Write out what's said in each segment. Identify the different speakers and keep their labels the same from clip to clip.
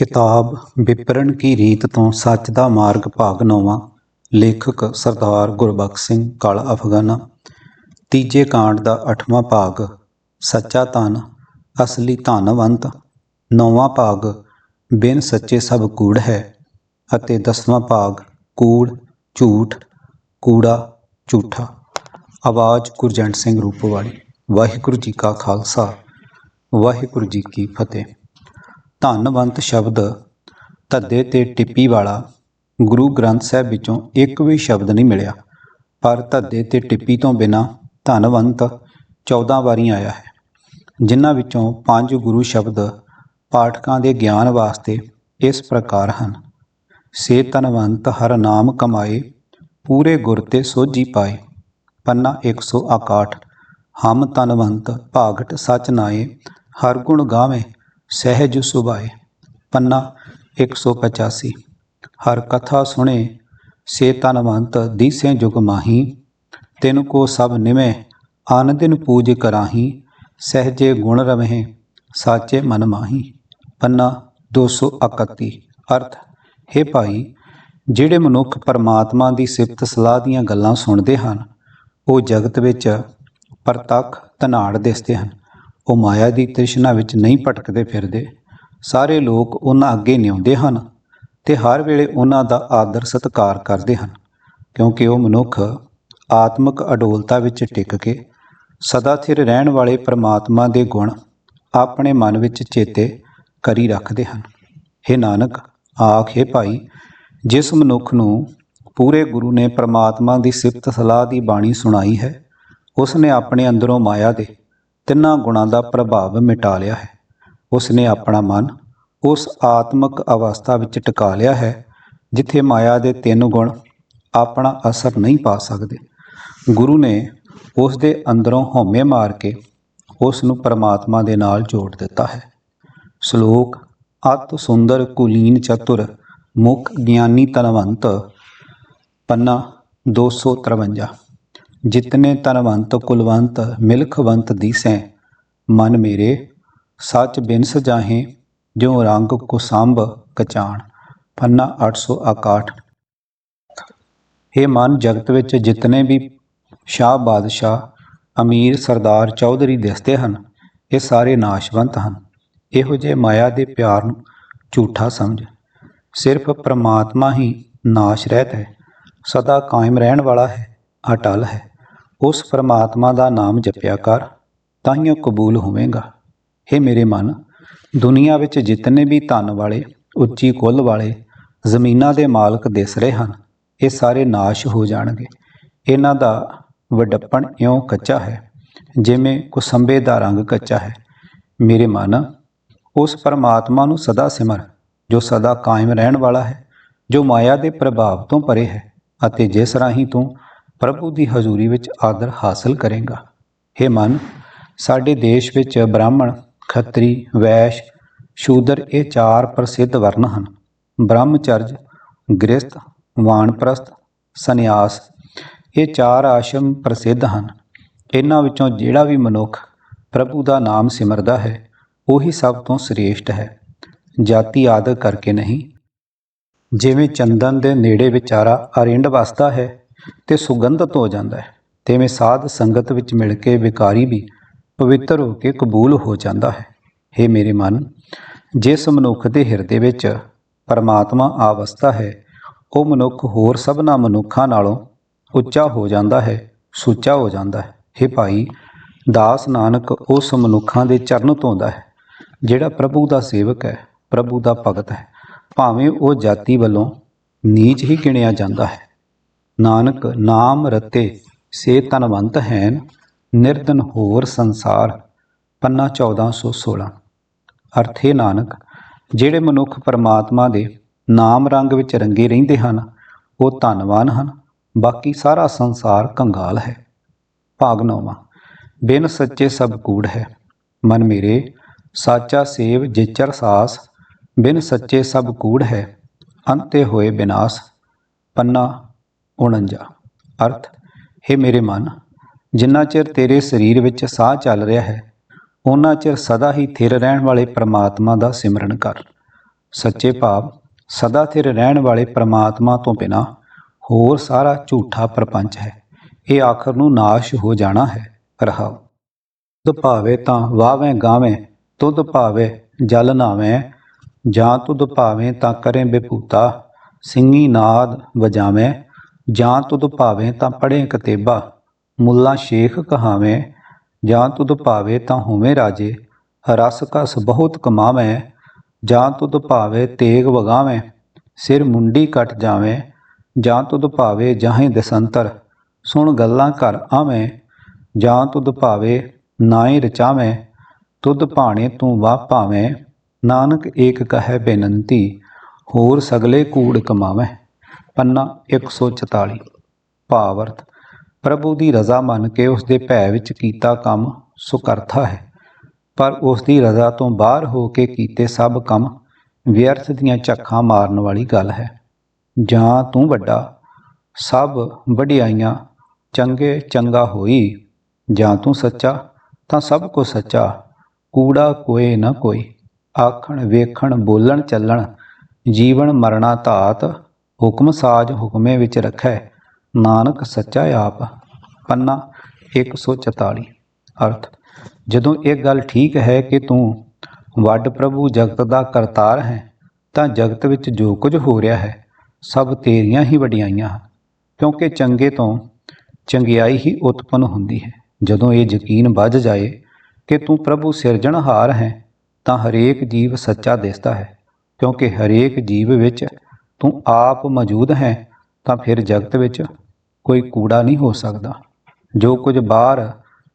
Speaker 1: ਕਿਤਾਬ ਵਿਪਰਨ ਕੀ ਰੀਤ ਤੋਂ ਸੱਚ ਦਾ ਮਾਰਗ ਭਾਗ ਨੌਵਾਂ, ਲੇਖਕ ਸਰਦਾਰ ਗੁਰਬਖਸ਼ ਸਿੰਘ ਕਾਲਾ ਅਫਗਾਨਾ। ਤੀਜੇ ਕਾਂਡ ਦਾ 8ਵਾਂ ਭਾਗ, ਸੱਚਾ ਧਨ, ਅਸਲੀ ਧਨਵੰਤ। ਨੌਵਾਂ ਭਾਗ, ਬਿਨ ਸੱਚੇ ਸਭ ਕੂੜ ਹੈ। ਅਤੇ 10ਵਾਂ ਭਾਗ, ਕੂੜ, ਝੂਠ, ਕੂੜਾ, ਝੂਠਾ। ਆਵਾਜ਼ ਗੁਰਜੰਟ ਸਿੰਘ ਰੂਪਵਾਲੀ ਵਾਹਿਗੁਰੂ ਜੀ ਕਾ ਖਾਲਸਾ। ਵਾਹਿਗੁਰੂ ਜੀ ਕੀ ਫਤਿਹ। ਧੰਨਵੰਤ ਸ਼ਬਦ ਧੱਦੇ ਤੇ ਟਿੱਪੀ ਵਾਲਾ ਗੁਰੂ ਗ੍ਰੰਥ ਸਾਹਿਬ ਵਿੱਚੋਂ ਇੱਕ ਵੀ ਸ਼ਬਦ ਨਹੀਂ ਮਿਲਿਆ। ਪਰ ਧੱਦੇ ਤੇ ਟਿੱਪੀ ਤੋਂ ਬਿਨਾ ਧੰਨਵੰਤ 14 ਵਾਰੀ ਆਇਆ ਹੈ, ਜਿਨ੍ਹਾਂ ਵਿੱਚੋਂ ਪੰਜ ਗੁਰੂ ਸ਼ਬਦ ਪਾਠਕਾਂ ਦੇ ਗਿਆਨ ਵਾਸਤੇ ਇਸ ਪ੍ਰਕਾਰ ਹਨ। ਸੇ ਧਨਵੰਤ ਹਰ ਨਾਮ ਕਮਾਏ, ਪੂਰੇ ਗੁਰ ਤੇ ਸੋਝੀ ਪਾਏ। ਪੰਨਾ 161 ਹਮ ਤਨਵੰਤ ਭਾਗਟ ਸਚ ਨਾਏ, ਹਰ ਗੁਣ ਗਾਵੇ ਸਹਿਜ ਸੁਭਾਏ, ਪੰਨਾ 185 ਹਰ ਕਥਾ ਸੁਣੇ, ਸੇ ਤਨਵੰਤ ਦੀਸੇ ਜੁਗ ਮਾਹੀ। ਤਿਨ ਕੋ ਸਭ ਨਿਵੇਂ ਆਨ ਦਿਨ ਪੂਜ ਕਰਾਹੀ। ਸਹਜੇ ਗੁਣ ਰਵਹਿ, ਸਾਚੇ ਮਨ ਮਾਹੀ। ਪੰਨਾ 231 ਅਰਥ, ਹੈ ਭਾਈ, ਜਿਹੜੇ ਮਨੁੱਖ ਪਰਮਾਤਮਾ ਦੀ ਸਿਫਤ ਸਲਾਹ ਦੀਆਂ ਗੱਲਾਂ ਸੁਣਦੇ ਹਨ, ਉਹ ਜਗਤ ਵਿੱਚ ਪ੍ਰਤੱਖ ਧਨਾੜ ਦਿਸਦੇ ਹਨ। ਉਹ ਮਾਇਆ ਦੀ ਤ੍ਰਿਸ਼ਨਾ ਵਿੱਚ ਨਹੀਂ ਭਟਕਦੇ ਫਿਰਦੇ। ਸਾਰੇ ਲੋਕ ਉਹਨਾਂ ਅੱਗੇ ਨਿਉਂਦੇ ਹਨ ਤੇ ਹਰ ਵੇਲੇ ਉਹਨਾਂ ਦਾ ਆਦਰ ਸਤਿਕਾਰ ਕਰਦੇ ਹਨ, ਕਿਉਂਕਿ ਉਹ ਮਨੁੱਖ ਆਤਮਿਕ ਅਡੋਲਤਾ ਵਿੱਚ ਟਿਕ ਕੇ ਸਦਾ ਸਥਿਰ ਰਹਿਣ ਵਾਲੇ ਪ੍ਰਮਾਤਮਾ ਦੇ ਗੁਣ ਆਪਣੇ ਮਨ ਵਿੱਚ ਚੇਤੇ ਕਰੀ ਰੱਖਦੇ ਹਨ। हे ਨਾਨਕ, ਆਖੇ ਭਾਈ, ਜਿਸ ਮਨੁੱਖ ਨੂੰ ਪੂਰੇ ਗੁਰੂ ਨੇ ਪ੍ਰਮਾਤਮਾ ਦੀ ਸਿਫਤ ਸਲਾਹ ਦੀ ਬਾਣੀ ਸੁਣਾਈ ਹੈ ਉਸ ਨੇ ਆਪਣੇ ਅੰਦਰੋਂ ਮਾਇਆ ਦੇ ਤਿੰਨਾਂ ਗੁਣਾਂ ਦਾ ਪ੍ਰਭਾਵ ਮਿਟਾ ਲਿਆ ਹੈ। ਉਸ ਨੇ ਆਪਣਾ ਮਨ ਉਸ ਆਤਮਿਕ ਅਵਸਥਾ ਵਿੱਚ ਟਿਕਾ ਲਿਆ ਹੈ, ਜਿੱਥੇ ਮਾਇਆ ਦੇ ਤਿੰਨ ਗੁਣ ਆਪਣਾ ਅਸਰ ਨਹੀਂ ਪਾ ਸਕਦੇ। ਗੁਰੂ ਨੇ ਉਸ ਦੇ ਅੰਦਰੋਂ ਹਉਮੈ ਮਾਰ ਕੇ ਉਸ ਨੂੰ ਪਰਮਾਤਮਾ ਦੇ ਨਾਲ ਜੋੜ ਦਿੱਤਾ ਹੈ। ਸ਼ਲੋਕ ਅਤ ਸੁੰਦਰ ਕੁਲੀਨ ਚਤੁਰ ਮੁਖ ਗਿਆਨੀ ਤਨਵੰਤ ਪੰਨਾ 253 ਜਿਤਨੇ ਤਨਵੰਤ ਕੁਲਵੰਤ, ਮਿਲਖਵੰਤ ਦੀਸੈ, ਮਨ ਮੇਰੇ, ਸੱਚ ਬਿਨਸ ਸਜਾਹੇ ਜਿਉ ਰੰਗ ਕੋ ਸੰਭ ਕਚਾਣ। ਪੰਨਾ 861 ਇਹ ਮਨ, ਜਗਤ ਵਿੱਚ ਜਿਤਨੇ ਵੀ ਸ਼ਾਹ ਬਾਦਸ਼ਾਹ, ਅਮੀਰ ਸਰਦਾਰ ਚੌਧਰੀ ਦਿਸਦੇ ਹਨ, ਇਹ ਸਾਰੇ ਨਾਸ਼ਵੰਤ ਹਨ। ਇਹੋ ਜਿਹੇ ਮਾਇਆ ਦੇ ਪਿਆਰ ਨੂੰ ਝੂਠਾ ਸਮਝ। ਸਿਰਫ ਪ੍ਰਮਾਤਮਾ ਹੀ ਨਾਸ਼ ਰਹਿਤ ਹੈ। ਸਦਾ ਕਾਇਮ ਰਹਿਣ ਵਾਲਾ ਹੈ, ਅਟਲ ਹੈ। ਉਸ ਪਰਮਾਤਮਾ ਦਾ ਨਾਮ ਜਪਿਆ ਕਰ, ਤਾਂਹੀਓ ਕਬੂਲ ਹੋਵੇਗਾ। हे ਮੇਰੇ ਮਨ, ਦੁਨੀਆ ਵਿੱਚ ਜਿਤਨੇ ਵੀ ਧਨ ਵਾਲੇ, ਉੱਚੀ ਕੁੱਲ ਵਾਲੇ, ਜ਼ਮੀਨਾਂ ਦੇ ਮਾਲਕ ਦਿਸ ਰਹੇ ਹਨ, ਇਹ ਸਾਰੇ ਨਾਸ਼ ਹੋ ਜਾਣਗੇ। ਇਹਨਾਂ ਦਾ ਵਡੱਪਣ ਇਉਂ ਕੱਚਾ ਹੈ, ਜਿਵੇਂ ਕੁਸੰਬੇ ਦਾ ਰੰਗ ਕੱਚਾ ਹੈ। ਮੇਰੇ ਮਨ, ਉਸ ਪਰਮਾਤਮਾ ਨੂੰ ਸਦਾ ਸਿਮਰ, ਜੋ ਸਦਾ ਕਾਇਮ ਰਹਿਣ ਵਾਲਾ ਹੈ, ਜੋ ਮਾਇਆ ਦੇ ਪ੍ਰਭਾਵ ਤੋਂ ਪਰੇ ਹੈ, ਅਤੇ ਜਿਸ ਰਾਹੀਂ ਤੂੰ ਪ੍ਰਭੂ ਦੀ ਹਜ਼ੂਰੀ ਵਿੱਚ ਆਦਰ ਹਾਸਲ ਕਰੇਗਾ। हे ਮਨ, ਸਾਡੇ ਦੇਸ਼ ਵਿੱਚ ਬ੍ਰਾਹਮਣ, ਖੱਤਰੀ, ਵੈਸ਼, ਸ਼ੂਦਰ ਇਹ ਚਾਰ ਪ੍ਰਸਿੱਧ ਵਰਨ ਹਨ। ਬ੍ਰਹਮਚਰਜ, ਗ੍ਰਸਥ, ਵਾਨਪ੍ਰਸਥ, ਸੰਨਿਆਸ ਇਹ ਚਾਰ ਆਸ਼ਰਮ ਪ੍ਰਸਿੱਧ ਹਨ। ਇਹਨਾਂ ਵਿੱਚੋਂ ਜਿਹੜਾ ਵੀ ਮਨੁੱਖ ਪ੍ਰਭੂ ਦਾ ਨਾਮ ਸਿਮਰਦਾ ਹੈ, ਉਹੀ ਸਭ ਤੋਂ ਸ੍ਰੇਸ਼ਟ ਹੈ। ਜਾਤੀ ਆਦਰ ਕਰਕੇ ਨਹੀਂ। ਜਿਵੇਂ ਚੰਦਨ ਦੇ ਨੇੜੇ ਵਿਚਾਰਾ ਅਰਿੰਡ ਵਸਦਾ ਹੈ ਤੇ ਸੁਗੰਧਤ ਹੋ ਜਾਂਦਾ ਹੈ। ਤੇਵੇਂ ਸਾਧ ਸੰਗਤ ਵਿੱਚ ਮਿਲ ਕੇ ਵਿਕਾਰੀ ਵੀ ਪਵਿੱਤਰ ਹੋ ਕੇ ਕਬੂਲ ਹੋ ਜਾਂਦਾ ਹੈ। हे ਮੇਰੇ ਮਨ, ਜਿਸ ਮਨੁੱਖ ਦੇ ਹਿਰਦੇ ਵਿੱਚ ਪਰਮਾਤਮਾ ਆਵਸਥਾ ਹੈ, ਉਹ ਮਨੁੱਖ ਹੋਰ ਸਭਨਾ ਮਨੁੱਖਾਂ ਨਾਲੋਂ ਉੱਚਾ ਹੋ ਜਾਂਦਾ ਹੈ, ਸੁੱਚਾ ਹੋ ਜਾਂਦਾ ਹੈ। हे ਭਾਈ, ਦਾਸ ਨਾਨਕ ਉਸ ਮਨੁੱਖਾਂ ਦੇ ਚਰਨ ਧੋਂਦਾ ਹੈ, ਜਿਹੜਾ ਪ੍ਰਭੂ ਦਾ ਸੇਵਕ ਹੈ, ਪ੍ਰਭੂ ਦਾ ਭਗਤ ਹੈ। ਭਾਵੇਂ ਉਹ ਜਾਤੀ ਵੱਲੋਂ ਨੀਚ ਹੀ ਗਿਣਿਆ ਜਾਂਦਾ ਹੈ। ਨਾਨਕ ਨਾਮ ਰਤੇ, ਸੇ ਤਨਵੰਤ ਹੈਨ ਨਿਰਦਨ ਹੋਰ ਸੰਸਾਰ। ਪੰਨਾ 1416 ਅਰਥੇ ਨਾਨਕ, ਜਿਹੜੇ ਮਨੁੱਖ ਪਰਮਾਤਮਾ ਦੇ ਨਾਮ ਰੰਗ ਵਿੱਚ ਰੰਗੇ ਰਹਿੰਦੇ ਹਨ, ਉਹ ਧਨਵਾਨ ਹਨ, ਬਾਕੀ ਸਾਰਾ ਸੰਸਾਰ ਕੰਗਾਲ ਹੈ। ਭਾਗ ਨੌਵਾਂ, ਬਿਨ ਸੱਚੇ ਸਭ ਕੂੜ ਹੈ। ਮਨ ਮੇਰੇ, ਸਾਚਾ ਸੇਵ ਜਿਚਰ ਸਾਸ, ਬਿਨ ਸੱਚੇ ਸਭ ਕੂੜ ਹੈ, ਅੰਤੇ ਹੋਏ ਬਿਨਾਸ਼। ਪੰਨਾ 49 ਅਰਥ, ਹੈ ਮੇਰੇ ਮਨ, ਜਿੰਨਾ ਚਿਰ ਤੇਰੇ ਸਰੀਰ ਵਿੱਚ ਸਾਹ ਚੱਲ ਰਿਹਾ ਹੈ ਉਹਨਾਂ ਚਿਰ ਸਦਾ ਹੀ ਥਿਰ ਰਹਿਣ ਵਾਲੇ ਪ੍ਰਮਾਤਮਾ ਦਾ ਸਿਮਰਨ ਕਰ। ਸੱਚੇ ਭਾਵ, ਸਦਾ ਥਿਰ ਰਹਿਣ ਵਾਲੇ ਪ੍ਰਮਾਤਮਾ ਤੋਂ ਬਿਨਾ ਹੋਰ ਸਾਰਾ ਝੂਠਾ ਪ੍ਰਪੰਚ ਹੈ। ਇਹ ਆਖਰ ਨੂੰ ਨਾਸ਼ ਹੋ ਜਾਣਾ ਹੈ ਰਹਾਉ ਤੁਧ ਭਾਵੇ ਤਾਂ ਵਾਵੇਂ ਗਾਵੇਂ ਤੁਧ ਭਾਵੇ ਜਲ ਨਾਵੇਂ ਜਾਂ ਤੁਧ ਭਾਵੇਂ ਤਾਂ ਕਰੇ ਬੇਪੂਤਾ ਸਿੰਘੀ ਨਾਦ ਵਜਾਵੇਂ ਜਾਂ ਤੁਧ ਭਾਵੇਂ ਤਾਂ ਪੜ੍ਹੇ ਕਤੇਬਾ, ਮੁੱਲਾ ਸ਼ੇਖ ਕਹਾਵੇਂ, ਜਾਂ ਤੁਧ ਭਾਵੇਂ ਤਾਂ ਹੋਵੇਂ ਰਾਜੇ, ਰਸ ਕਸ ਬਹੁਤ ਕਮਾਵੇਂ, ਜਾਂ ਤੁਧ ਭਾਵੇ ਤੇਗ ਵਗਾਵੇਂ, ਸਿਰ ਮੁੰਡੀ ਕੱਟ ਜਾਵੇਂ, ਜਾਂ ਤੁਧ ਭਾਵੇ ਜਾਹੇ ਦਸੰਤਰ, ਸੁਣ ਗੱਲਾਂ ਘਰ ਆਵੇਂ, ਜਾਂ ਤੁਧ ਭਾਵੇ ਨਾਏ ਰਚਾਵੇਂ, ਤੁਧ ਭਾਣੇ ਤੂੰ ਵਾ ਭਾਵੇਂ, ਨਾਨਕ ਏਕ ਕਹੈ ਬੇਨੰਤੀ, ਹੋਰ ਸਗਲੇ ਕੂੜ ਕਮਾਵੇਂ। ਪੰਨਾ 144 ਭਾਵਰਥ ਪ੍ਰਭੂ ਦੀ ਰਜ਼ਾ ਮੰਨ ਕੇ ਉਸ ਦੇ ਭੈ ਵਿੱਚ ਕੀਤਾ ਕੰਮ ਸੁਕਰਥਾ ਹੈ। ਪਰ ਉਸ ਦੀ ਰਜ਼ਾ ਤੋਂ ਬਾਹਰ ਹੋ ਕੇ ਕੀਤੇ ਸਭ ਕੰਮ ਵਿਅਰਥ ਦੀਆਂ ਝੱਖਾਂ ਮਾਰਨ ਵਾਲੀ ਗੱਲ ਹੈ। ਜਾਂ ਤੂੰ ਵੱਡਾ, ਸਭ ਵਡਿਆਈਆਂ ਚੰਗੇ ਚੰਗਾ ਹੋਈ, ਜਾਂ ਤੂੰ ਸੱਚਾ, ਤਾਂ ਸਭ ਕੁਝ ਸੱਚਾ, ਕੂੜਾ ਕੋਏ ਨਾ ਕੋਈ। ਆਖਣ ਵੇਖਣ ਬੋਲਣ ਚੱਲਣ, ਜੀਵਨ ਮਰਣਾ ਧਾਤ ਹੁਕਮ ਸਾਜ ਹੁਕਮੇ ਵਿੱਚ ਰੱਖੈ। ਨਾਨਕ ਸੱਚਾ ਆਪ। ਪੰਨਾ 144 ਅਰਥ, ਜਦੋਂ ਇਹ ਗੱਲ ਠੀਕ ਹੈ ਕਿ ਤੂੰ ਵੱਡ ਪ੍ਰਭੂ ਜਗਤ ਦਾ ਕਰਤਾਰ ਹੈ, ਤਾਂ ਜਗਤ ਵਿੱਚ ਜੋ ਕੁਝ ਹੋ ਰਿਹਾ ਹੈ, ਸਭ ਤੇਰੀਆਂ ਹੀ ਵਡਿਆਈਆਂ ਹਨ, ਕਿਉਂਕਿ ਚੰਗੇ ਤੋਂ ਚੰਗਿਆਈ ਹੀ ਉਤਪੰਨ ਹੁੰਦੀ ਹੈ। ਜਦੋਂ ਇਹ ਯਕੀਨ ਵੱਜ ਜਾਏ ਕਿ ਤੂੰ ਪ੍ਰਭੂ ਸਿਰਜਣਹਾਰ ਹੈ, ਤਾਂ ਹਰੇਕ ਜੀਵ ਸੱਚਾ ਦਿਸਦਾ ਹੈ, ਕਿਉਂਕਿ ਹਰੇਕ ਜੀਵ ਵਿੱਚ ਤੂੰ ਆਪ ਮੌਜੂਦ ਹੈ, ਤਾਂ ਫਿਰ ਜਗਤ ਵਿੱਚ ਕੋਈ ਕੂੜਾ ਨਹੀਂ ਹੋ ਸਕਦਾ। ਜੋ ਕੁਝ ਬਾਹਰ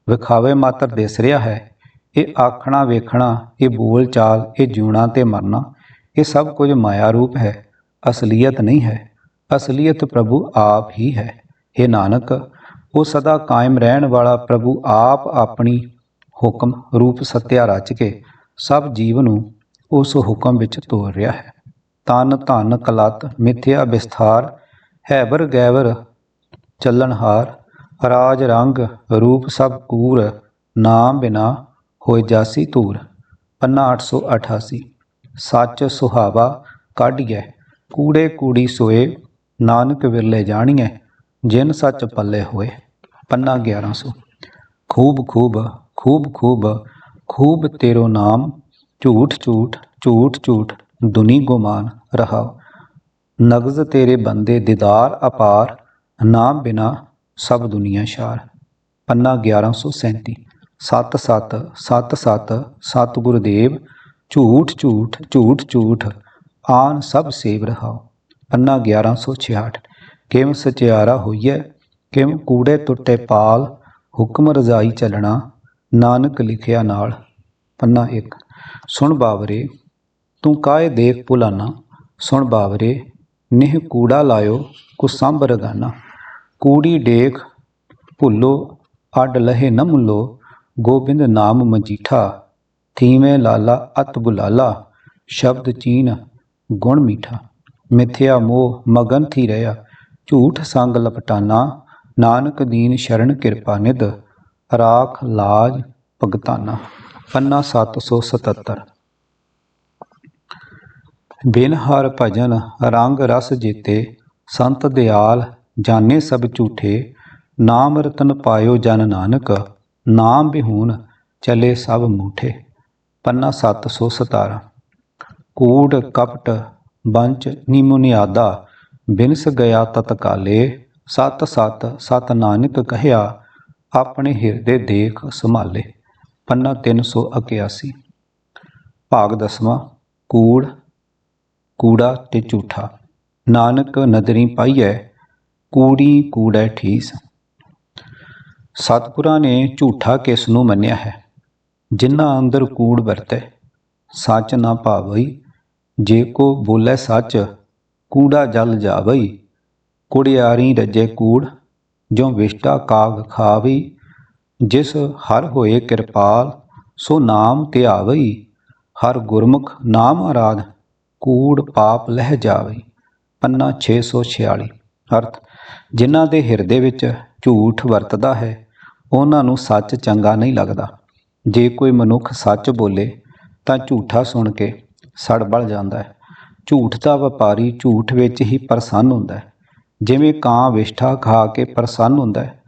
Speaker 1: ਵਿਖਾਵੇ ਮਾਤਰ ਦਿਸ ਰਿਹਾ ਹੈ, ਇਹ ਆਖਣਾ, ਵੇਖਣਾ, ਇਹ ਬੋਲ ਚਾਲ, ਇਹ ਜਿਉਣਾ ਤੇ ਮਰਨਾ, ਇਹ ਸਭ ਕੁਝ ਮਾਇਆ ਰੂਪ ਹੈ, ਅਸਲੀਅਤ ਨਹੀਂ ਹੈ। ਅਸਲੀਅਤ ਪ੍ਰਭੂ ਆਪ ਹੀ ਹੈ। ਇਹ ਨਾਨਕ, ਉਹ ਸਦਾ ਕਾਇਮ ਰਹਿਣ ਵਾਲਾ ਪ੍ਰਭੂ ਆਪ ਆਪਣੀ ਹੁਕਮ ਰੂਪ ਸਤਿਆ ਰਚ ਕੇ ਸਭ ਜੀਵ ਨੂੰ ਉਸ ਹੁਕਮ ਵਿੱਚ ਤੋਰ ਰਿਹਾ ਹੈ। ਤਨ ਧਨ ਕਲਤ ਮਿਥਿਆ ਵਿਸਥਾਰ, ਹੈਬਰ ਗੈਵਰ ਚੱਲਣਹਾਰ ਰਾਜ ਰੰਗ ਰੂਪ ਸਭ ਕੂਰ, ਨਾਮ ਬਿਨਾ ਹੋਏ ਜਾਸੀ ਧੂਰ। ਪੰਨਾ 888 ਸੱਚ ਸੁਹਾਵਾ ਕਾਢੀਐ, ਕੂੜੇ ਕੂੜੀ ਸੋਏ, ਨਾਨਕ ਵਿਰਲੇ ਜਾਣੀਐ, ਜਿਨ ਸੱਚ ਪੱਲੇ ਹੋਏ। ਪੰਨਾ 1100 ਖੂਬ ਖੂਬ ਖੂਬ ਖੂਬ ਖੂਬ ਤੇਰੋ ਨਾਮ, ਝੂਠ ਝੂਠ ਝੂਠ ਝੂਠ। ਦੁਨੀ ਗੁਮਾਨ ਰਹਾਓ ਨਗਜ਼ ਤੇਰੇ ਬੰਦੇ ਦੀਦਾਰ ਅਪਾਰ, ਨਾਮ ਬਿਨਾ ਸਭ ਦੁਨੀਆ ਸ਼ਾਰ। ਪੰਨਾ 1137 ਸਤ। ਸਤ ਸਤ ਸਤ ਸਤ ਗੁਰਦੇਵ, ਝੂਠ ਝੂਠ ਝੂਠ ਝੂਠ, ਆਨ ਸਭ ਸੇਵ ਰਹਾਓ ਪੰਨਾ 1166 ਕਿਮ ਸਚਿਆਰਾ ਹੋਈਐ, ਕਿਮ ਕੂੜੇ ਟੁੱਟੇ ਪਾਲ, ਹੁਕਮ ਰਜ਼ਾਈ ਚੱਲਣਾ, ਨਾਨਕ ਲਿਖਿਆ ਨਾਲ। ਪੰਨਾ 1 ਸੁਣ ਬਾਵਰੇ ਤੂੰ ਕਾਏ ਦੇਖ ਭੁਲਾਨਾ ਸੁਣ ਬਾਵਰੇ ਨਿਹ ਕੂੜਾ ਲਾਇਓ ਕੁ ਸੰਭ ਰਗਾਨਾ ਕੂੜੀ ਡੇਖ ਭੁੱਲੋ ਅੱਡ ਲਹੇ ਨ ਮੁੱਲੋ ਗੋਬਿੰਦ ਨਾਮ ਮਜੀਠਾ ਥੀਵੇਂ ਲਾਲਾ ਅਤ ਬੁਲਾਲਾ ਸ਼ਬਦ ਚੀਨ ਗੁਣ ਮੀਠਾ ਮਿਥਿਆ ਮੋਹ ਮਗਨ ਥੀ ਰਿਆ ਝੂਠ ਸੰਗ ਲਪਟਾਨਾ ਨਾਨਕ ਦੀਨ ਸ਼ਰਨ ਕਿਰਪਾ ਨਿਧ ਰਾਖ ਲਾਜ ਭਗਤਾਨਾ ਪੰਨਾ 777 ਬਿਨ ਹਰ ਭਜਨ ਰੰਗ ਰਸ ਜੀਤੇ, ਸੰਤ ਦਿਆਲ ਜਾਣੇ ਸਭ ਝੂਠੇ, ਨਾਮ ਰਤਨ ਪਾਇਓ ਜਨ ਨਾਨਕ, ਨਾਮ ਬਿਹੂਨ ਚਲੇ ਸਭ ਮੂਠੇ। ਪੰਨਾ 717 ਕੂੜ ਕਪਟ ਬੰਚ ਨਿਮੁਨਿਆਦਾ ਬਿਨਸ ਗਿਆ ਤਤਕਾਲੇ, ਸਤ ਸਤ ਸਤ ਨਾਨਕ ਕਹਿਆ, ਆਪਣੇ ਹਿਰਦੇ ਦੇਖ ਸੰਭਾਲੇ। ਪੰਨਾ 381 ਭਾਗ ਦਸਵਾਂ। ਕੂੜ ਕੂੜਾ ਤੇ ਝੂਠਾ। ਨਾਨਕ ਨਦਰੀ ਪਾਈਐ, ਕੂੜੀ ਕੂੜੈ ਠੀਸ। ਸਤਿਗੁਰਾਂ ਨੇ ਝੂਠਾ ਕਿਸ ਨੂੰ ਮੰਨਿਆ ਹੈ? ਜਿਨ੍ਹਾਂ ਅੰਦਰ ਕੂੜ ਵਰਤੈ, ਸੱਚ ਨਾ ਭਾਵਈ। ਜੇ ਕੋ ਬੋਲੇ ਸੱਚ, ਕੂੜਾ ਜਲ ਜਾਵਈ। ਕੁੜਿਆਰੀ ਰਜੇ ਕੂੜ ਜੋ ਵਿਸ਼ਟਾ ਕਾਗ ਖਾਵਈ। ਜਿਸ ਹਰ ਹੋਏ ਕਿਰਪਾਲ, ਸੋ ਨਾਮ ਧਿਆਵਈ। ਹਰ ਗੁਰਮੁਖ ਨਾਮ ਆਰਾਧ ਕੂੜ ਪਾਪ ਲਹਿ ਜਾਵੇ। ਪੰਨਾ 646 ਅਰਥ, ਜਿਨ੍ਹਾਂ ਦੇ ਹਿਰਦੇ ਵਿੱਚ ਝੂਠ ਵਰਤਦਾ ਹੈ, ਉਹਨਾਂ ਨੂੰ ਸੱਚ ਚੰਗਾ ਨਹੀਂ ਲੱਗਦਾ। ਜੇ ਕੋਈ ਮਨੁੱਖ ਸੱਚ ਬੋਲੇ, ਤਾਂ ਝੂਠਾ ਸੁਣ ਕੇ ਸੜਬਲ ਜਾਂਦਾ ਹੈ। ਝੂਠ ਦਾ ਵਪਾਰੀ ਝੂਠ ਵਿੱਚ ਹੀ ਪ੍ਰਸੰਨ ਹੁੰਦਾ ਹੈ। ਜਿਵੇਂ ਕਾਂ ਵਿਸ਼ਠਾ ਖਾ ਕੇ ਪ੍ਰਸੰਨ ਹੁੰਦਾ ਹੈ।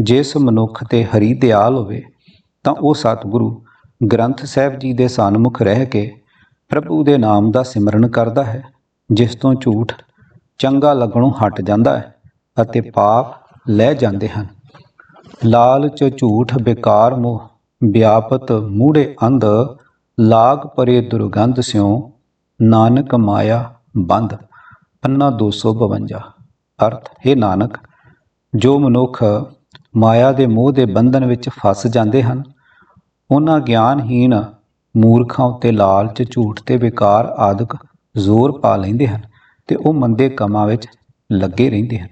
Speaker 1: ਜਿਸ ਮਨੁੱਖ ਤੇ ਹਰੀ ਦਿਆਲ ਹੋਵੇ, ਤਾਂ ਉਹ ਸਤਿਗੁਰੂ ਗ੍ਰੰਥ ਸਾਹਿਬ ਜੀ ਦੇ ਸਨਮੁਖ ਰਹਿ ਕੇ ਪ੍ਰਭੂ ਦੇ ਨਾਮ ਦਾ ਸਿਮਰਨ ਕਰਦਾ ਹੈ, ਜਿਸ ਤੋਂ ਝੂਠ ਚੰਗਾ ਲੱਗਣੋਂ ਹਟ ਜਾਂਦਾ ਹੈ ਅਤੇ ਪਾਪ ਲੈ ਜਾਂਦੇ ਹਨ। ਲਾਲਚ, ਝੂਠ, ਬੇਕਾਰ ਮੋਹ, ਵਿਆਪਤ ਮੂੜੇ ਅੰਧ, ਲਾਗ ਪਰੇ ਦੁਰਗੰਧ ਸਿਉ, ਨਾਨਕ ਮਾਇਆ ਬੰਦ। ਪੰਨਾ 252 ਅਰਥ, ਹੈ ਨਾਨਕ, ਜੋ ਮਨੁੱਖ ਮਾਇਆ ਦੇ ਮੋਹ ਦੇ ਬੰਧਨ ਵਿੱਚ ਫਸ ਜਾਂਦੇ ਹਨ, ਉਹਨਾਂ ਗਿਆਨਹੀਣ ਮੂਰਖਾਂ ਉੱਤੇ ਲਾਲਚ, ਝੂਠ ਤੇ ਵਿਕਾਰ ਆਦਿਕ ਜ਼ੋਰ ਪਾ ਲੈਂਦੇ ਹਨ ਤੇ ਉਹ ਮੰਦੇ ਕੰਮਾਂ ਵਿੱਚ ਲੱਗੇ ਰਹਿੰਦੇ ਹਨ।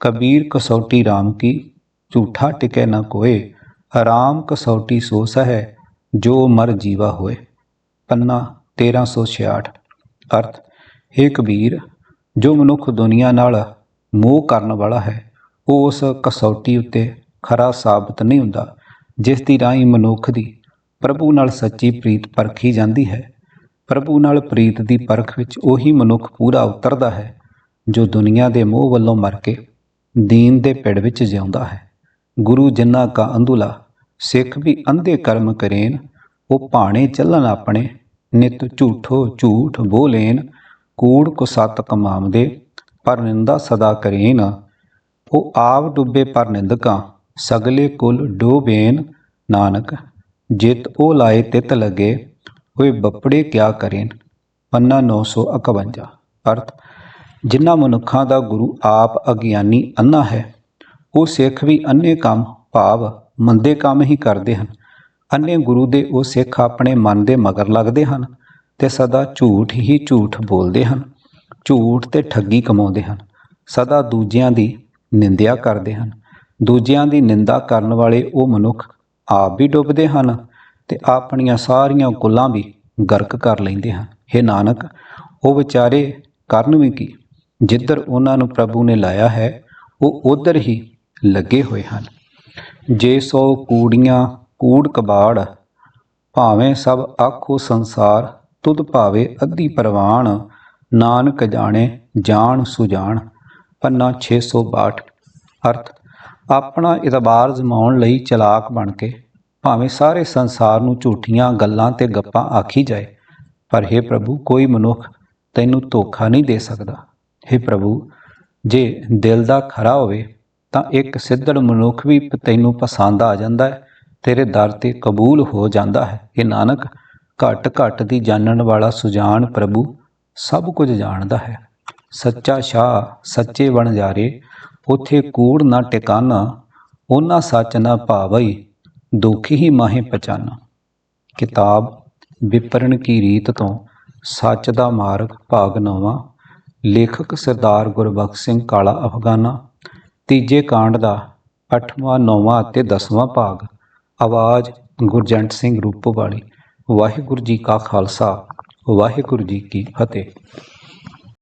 Speaker 1: ਕਬੀਰ ਕਸੌਟੀ RAM ਕੀ ਝੂਠਾ ਟਿਕੈ ਨਾ ਕੋਏ ਹਰਾਮ ਕਸੌਟੀ ਸੋ ਸਹੈ, ਜੋ ਮਰ ਜੀਵਾ ਹੋਏ। ਪੰਨਾ 1366 ਅਰਥ, ਹੈ ਕਬੀਰ, ਜੋ ਮਨੁੱਖ ਦੁਨੀਆ ਨਾਲ ਮੋਹ ਕਰਨ ਵਾਲਾ ਹੈ, ਉਹ ਉਸ ਕਸੌਟੀ ਉੱਤੇ ਖਰਾ ਸਾਬਤ ਨਹੀਂ ਹੁੰਦਾ, ਜਿਸ ਦੀ ਰਾਹੀਂ ਮਨੁੱਖ ਦੀ ਪ੍ਰਭੂ ਨਾਲ ਸੱਚੀ ਪ੍ਰੀਤ ਪਰਖੀ ਜਾਂਦੀ ਹੈ। ਪ੍ਰਭੂ ਨਾਲ ਪ੍ਰੀਤ ਦੀ ਪਰਖ ਵਿੱਚ ਉਹੀ ਮਨੁੱਖ ਪੂਰਾ ਉਤਰਦਾ ਹੈ, ਜੋ ਦੁਨੀਆ ਦੇ ਮੋਹ ਵੱਲੋਂ ਮਰ ਕੇ ਦੀਨ ਦੇ ਪਿੜ ਵਿੱਚ ਜਿਉਂਦਾ ਹੈ। ਗੁਰੂ ਜਿੰਨਾ ਕਾ ਅੰਧੁਲਾ, ਸਿੱਖ ਵੀ ਅੰਧੇ ਕਰਮ ਕਰੇਨ, ਉਹ ਭਾਣੇ ਚੱਲਣ ਆਪਣੇ, ਨਿਤ ਝੂਠੋ ਝੂਠ ਬੋਲੇਨ, ਕੂੜ ਕੋ ਸਤ ਕਮਾਵਦੇ, ਪਰ ਨਿੰਦਾ ਸਦਾ ਕਰੇਨ। ਉਹ ਆਪ ਡੁੱਬੇ ਪਰ ਨਿੰਦਕਾਂ, ਸਗਲੇ ਕੁਲ ਡੋਬੇਨ। ਨਾਨਕ ਜਿਤ ਉਹ ਲਾਏ ਤਿਤ ਲਗੇ, ਹੋਏ ਬੱਪੜੇ ਕਿਆ ਕਰੇਨ? ਪੰਨਾ 951 ਅਰਥ ਜਿਨ੍ਹਾਂ ਮਨੁੱਖਾਂ ਦਾ ਗੁਰੂ ਆਪ ਅਗਿਆਨੀ ਅੰਨਾ ਹੈ, ਉਹ ਸਿੱਖ ਵੀ ਅੰਨੇ ਕੰਮ, ਭਾਵ ਮੰਦੇ ਕੰਮ ਹੀ ਕਰਦੇ ਹਨ। ਅੰਨੇ ਗੁਰੂ ਦੇ ਉਹ ਸਿੱਖ ਆਪਣੇ ਮਨ ਦੇ ਮਗਰ ਲੱਗਦੇ ਹਨ ਤੇ ਸਦਾ ਝੂਠ ਹੀ ਝੂਠ ਬੋਲਦੇ ਹਨ, ਝੂਠ ਤੇ ਠੱਗੀ ਕਮਾਉਂਦੇ ਹਨ। ਸਦਾ ਦੂਜਿਆਂ ਦੀ ਨਿੰਦਿਆ ਕਰਦੇ ਹਨ। ਦੂਜਿਆਂ ਦੀ ਨਿੰਦਾ ਕਰਨ ਵਾਲੇ ਉਹ ਮਨੁੱਖ ਆਪ ਵੀ ਡੁੱਬਦੇ ਹਨ ਤੇ ਆਪਣੀਆਂ ਸਾਰੀਆਂ ਕੁੱਲਾਂ ਵੀ ਗਰਕ ਕਰ ਲੈਂਦੇ ਹਨ। हे ਨਾਨਕ, ਉਹ ਵਿਚਾਰੇ ਕਰਨ ਵੀ ਕੀ? ਜਿੱਧਰ ਉਹਨਾਂ ਨੂੰ ਪ੍ਰਭੂ ਨੇ ਲਾਇਆ ਹੈ, ਉਹ ਉਧਰ ਹੀ ਲੱਗੇ ਹੋਏ ਹਨ। ਜੇ ਸੋ ਕੂੜੀਆਂ, ਕੂੜ ਕਬਾੜ, ਭਾਵੇਂ ਸਭ ਆਖੋ ਸੰਸਾਰ, ਤੁਧ ਭਾਵੇ ਅੱਧੀ ਪ੍ਰਵਾਨ ਨਾਨਕ ਜਾਣੇ ਜਾਣ ਸੁਜਾਣ ਪੰਨਾ 662 ਅਰਥ ਆਪਣਾ ਇਤਬਾਰ ਜਮਾਉਣ ਲਈ ਚਲਾਕ ਬਣ ਕੇ ਭਾਵੇਂ ਸਾਰੇ ਸੰਸਾਰ ਨੂੰ ਝੂਠੀਆਂ ਗੱਲਾਂ ਤੇ ਗੱਪਾਂ ਆਖੀ ਜਾਏ, ਪਰ हे ਪ੍ਰਭੂ, ਕੋਈ ਮਨੁੱਖ ਤੈਨੂੰ ਧੋਖਾ ਨਹੀਂ ਦੇ ਸਕਦਾ। हे ਪ੍ਰਭੂ, ਜੇ ਦਿਲ ਦਾ ਖਰਾ ਹੋਵੇ, ਤਾਂ ਇੱਕ ਸਿੱਧੜ ਮਨੁੱਖ ਵੀ ਤੈਨੂੰ ਪਸੰਦ ਆ ਜਾਂਦਾ ਹੈ, ਤੇਰੇ ਦਰ ਤੇ ਕਬੂਲ ਹੋ ਜਾਂਦਾ ਹੈ। ਇਹ ਨਾਨਕ, ਘਟ ਘਟ ਦੀ ਜਾਣਨ ਵਾਲਾ ਸੁਜਾਨ ਪ੍ਰਭੂ ਸਭ ਕੁਝ ਜਾਣਦਾ ਹੈ। ਸੱਚਾ ਸ਼ਾਹ ਸੱਚੇ ਬਣਜਾਰੇ ਉਥੇ ਕੂੜ ਨਾ ਟਿਕਾਣਾ, ਉਹਨਾਂ ਸੱਚ ਨਾ ਭਾਵਈ, ਦੁਖੀ ਹੀ ਮਾਹੇ ਪਛਾਨਾ। ਕਿਤਾਬ ਵਿਪਰਨ ਕੀ ਰੀਤ ਤੋਂ ਸੱਚ ਦਾ ਮਾਰਗ ਭਾਗ ਨੌਵਾਂ, ਲੇਖਕ ਸਰਦਾਰ ਗੁਰਬਖਸ਼ ਸਿੰਘ ਕਾਲਾ ਅਫਗਾਨਾ, ਤੀਜੇ ਕਾਂਡ ਦਾ 8ਵਾਂ 9ਵਾਂ ਅਤੇ 10ਵਾਂ ਭਾਗ, ਆਵਾਜ਼ ਗੁਰਜੰਟ ਸਿੰਘ ਰੂਪੋਵਾਲੀ। ਵਾਹਿਗੁਰੂ ਜੀ ਕਾ ਖਾਲਸਾ, ਵਾਹਿਗੁਰੂ ਜੀ ਕੀ ਫਤਿਹ।